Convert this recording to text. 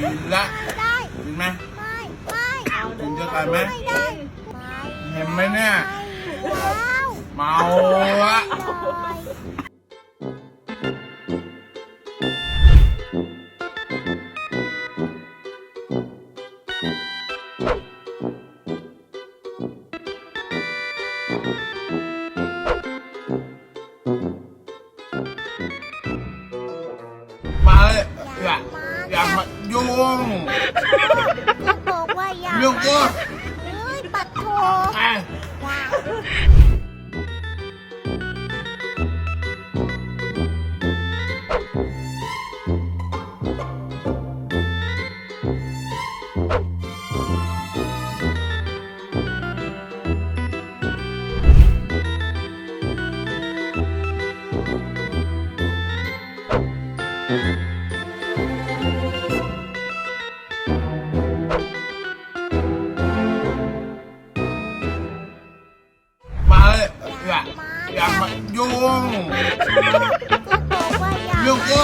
กินละไม่ได้กินไหมไม่ไม่กินเดียวกันไหมไม่ได้ไม่เห็นไหมเนี่ยแล้วเมาละเล อย่บอกว่าอย่าลูกกูเอ้ยปัดโถอะอย่าอืม ยุงบอกว่อยุงกู